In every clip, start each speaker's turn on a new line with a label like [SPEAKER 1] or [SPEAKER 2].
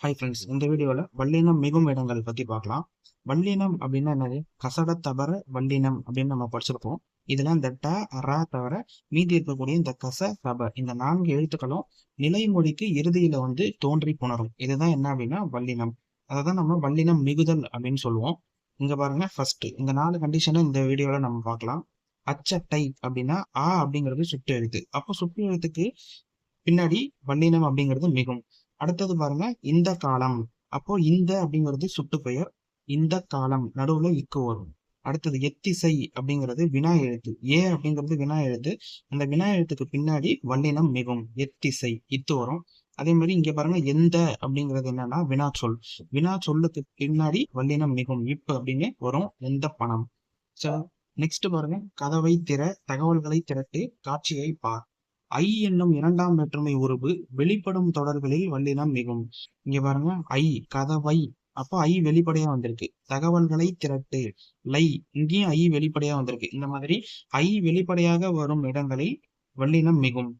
[SPEAKER 1] Hi friends இந்த வீடியோவில் வல்லினம் மிகும் இடங்கள் பற்றி பார்க்கலாம். வல்லினம் அப்படின்னா என்னது? கசட தவிர வல்லினம் அப்படின்னு நம்ம படிச்சிருப்போம். இதில் இந்த ட ரா தவிர மீதி இருக்கக்கூடிய இந்த கச சப இந்த நான்கு எழுத்துக்களும் நிலைமொழிக்கு இறுதியில வந்து தோன்றி புணரும். இதுதான் என்ன அப்படின்னா வல்லினம் அதை தான் நம்ம வல்லினம் மிகுதல் அப்படின்னு சொல்லுவோம். இங்க பாருங்க ஃபர்ஸ்ட் இந்த நாலு கண்டிஷனும் இந்த வீடியோல நம்ம பார்க்கலாம். டைப் அப்படின்னா ஆ அப்படிங்கிறது சுட்டு எழுத்து. அப்போ சுட்டு எழுத்துக்கு பின்னாடி வல்லினம் அப்படிங்கிறது மிகும். அடுத்தது பாருங்க இந்த காலம். அப்போ இந்த அப்படிங்கிறது சுட்டு பெயர். இந்த காலம் நடுவுல இக்கு வரும். அடுத்தது எத்திசை அப்படிங்கிறது வினா எழுத்து. ஏ அப்படிங்கிறது வினா எழுத்து. அந்த வினா எழுத்துக்கு பின்னாடி வல்லினம் மிகும். எத்திசை இத்து வரும். அதே மாதிரி இங்க பாருங்க எந்த அப்படிங்கிறது என்னன்னா வினா சொல். வினா சொல்லுக்கு பின்னாடி வல்லினம் மிகும். இப்பு அப்படின்னு வரும். எந்த பணம்? சோ நெக்ஸ்ட் பாருங்க கதவை திற தகவல்களை திரட்டு காட்சியை பார். ஐ என்னும் இரண்டாம் வேற்றுமை உருவு வெளிப்படும் தொடர்களில் வல்லினம் மிகும். இங்க பாருங்க ஐ கதவை. அப்போ ஐ வெளிப்படையா வந்திருக்கு. தகவல்களை திரட்டு. லை இங்கேயும் ஐ வெளிப்படையா வந்திருக்கு. இந்த மாதிரி ஐ வெளிப்படையாக வரும் இடங்களில் வல்லினம் மிகும்.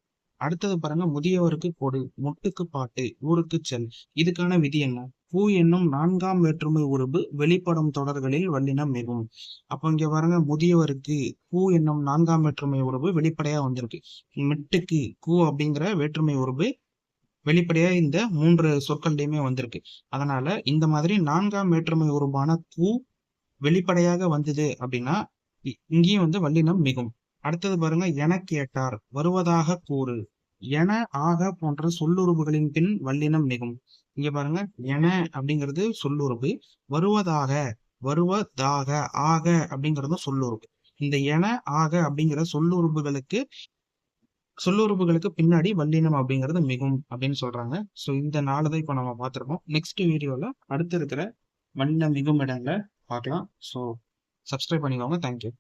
[SPEAKER 1] அடுத்தது பாருங்க முதியவருக்கு கொடு. முட்டுக்கு பாட்டு ஊருக்கு செல். இதுக்கான விதி என்ன? பூ என்னும் நான்காம் வேற்றுமை உருவு வெளிப்படும் தொடர்களில் வல்லினம் மிகும். அப்போ இங்க பாருங்க முதியவருக்கு பூ என்னும் நான்காம் வேற்றுமை உருவு வெளிப்படையா வந்திருக்கு. மெட்டுக்கு கூ அப்படிங்கிற வேற்றுமை உருவு வெளிப்படையா இந்த மூன்று சொற்கள்லையுமே வந்திருக்கு. அதனால இந்த மாதிரி நான்காம் வேற்றுமை உருவான கூ வெளிப்படையாக வந்தது அப்படின்னா இ- இங்கேயும் வந்து வல்லினம் மிகும். அடுத்தது பாருங்க என கேட்டார் வருவதாக கூறு. என ஆக போன்ற சொல்லுறுப்புகளின் பின் வல்லினம் மிகும். இங்க பாருங்க என அப்படிங்கிறது சொல்லுறுப்பு வருவதாக வருவதாக ஆக அப்படிங்கிறதும் சொல்லுறுப்பு இந்த என ஆக அப்படிங்கிற சொல்லுறுப்புகளுக்கு சொல்லுறுப்புகளுக்கு பின்னாடி வல்லினம் அப்படிங்கிறது மிகும் அப்படின்னு சொல்றாங்க. ஸோ இந்த நாலு தான் இப்போ நம்ம பார்த்துருக்கோம் நெக்ஸ்ட் வீடியோல அடுத்து இருக்கிற வல்லினம் மிகும் இடங்களை பார்க்கலாம். ஸோ சப்ஸ்கிரைப் பண்ணிக்கோங்க. தேங்க்யூ